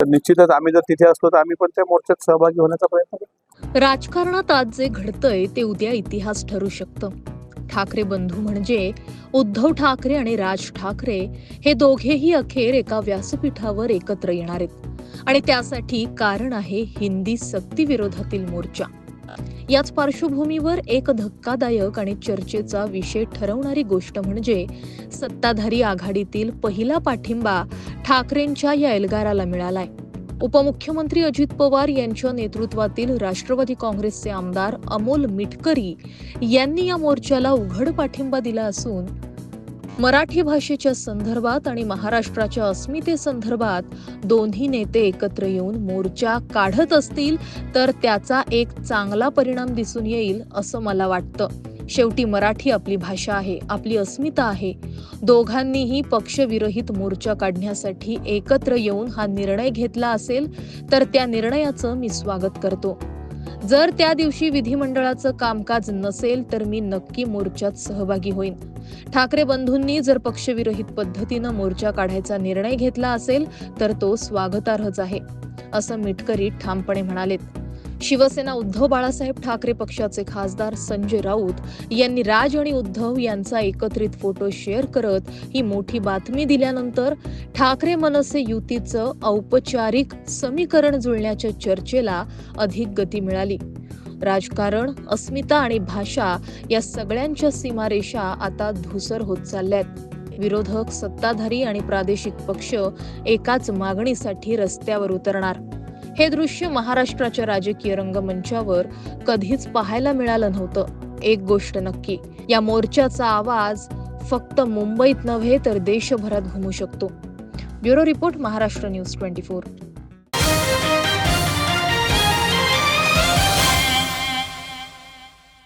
तर निश्चितच आम्ही जर तिथे असतो तर आम्ही पण त्या मोर्चात सहभागी होण्याचा प्रयत्न करू. राजकारणात आज जे घडतंय ते उद्या इतिहास ठरू शकतं. ठाकरे बंधू म्हणजे उद्धव ठाकरे आणि राज ठाकरे हे दोघेही अखेर एका व्यासपीठावर एकत्र येणार आहेत. आणि त्यासाठी कारण आहे हिंदी सक्ती विरोधातील मोर्चा. याच पार्श्वभूमीवर एक धक्कादायक आणि चर्चेचा विषय ठरवणारी गोष्ट म्हणजे सत्ताधारी आघाडीतील पहिला पाठिंबा ठाकरेंच्या या एल्गाराला मिळालाय. उपमुख्यमंत्री अजित पवार यांच्या नेतृत्वातील राष्ट्रवादी काँग्रेसचे आमदार अमोल मिटकरी यांनी या मोर्चाला उघड पाठिंबा दिला असून मराठी भाषेच्या संदर्भात आणि महाराष्ट्राच्या अस्मितेसंदर्भात दोन्ही नेते एकत्र येऊन मोर्चा काढत असतील तर त्याचा एक चांगला परिणाम दिसून येईल असं मला वाटतं. शेवटी मराठी आपली भाषा आहे आपली अस्मिता आहे. दोघांनीही पक्षविरहित मोर्चा काढण्यासाठी एकत्र येऊन हा निर्णय घेतला असेल तर त्या निर्णयाचं मी स्वागत करतो. जर त्या दिवशी विधिमंडळाचं कामकाज नसेल तर मी नक्की मोर्चात सहभागी होईन. ठाकरे बंधूंनी जर पक्षविरहित पद्धतीनं मोर्चा काढायचा निर्णय घेतला असेल तर तो स्वागतार्हच आहे असं मिटकरी ठामपणे म्हणालेत. शिवसेना उद्धव बाळासाहेब ठाकरे पक्षाचे खासदार संजय राऊत यांनी राज आणि उद्धव यांचा एकत्रित फोटो शेअर करत ही मोठी बातमी दिल्यानंतर ठाकरे मनसे युतीचं औपचारिक समीकरण जुळण्याच्या चर्चेला अधिक गती मिळाली. राजकारण अस्मिता आणि भाषा या सगळ्यांच्या सीमारेषा आता धुसर होत चालल्यात. विरोधक सत्ताधारी आणि प्रादेशिक पक्ष एकाच मागणीसाठी रस्त्यावर उतरणार. हे दृश्य महाराष्ट्राच्या राजकीय रंगमंचावर कधीच पाहायला मिळालं नव्हतं. एक गोष्ट नक्की या मोर्चाचा आवाज फक्त मुंबईत नव्हे तर देशभरात घुमू शकतो. Bureau report Maharashtra news twenty four.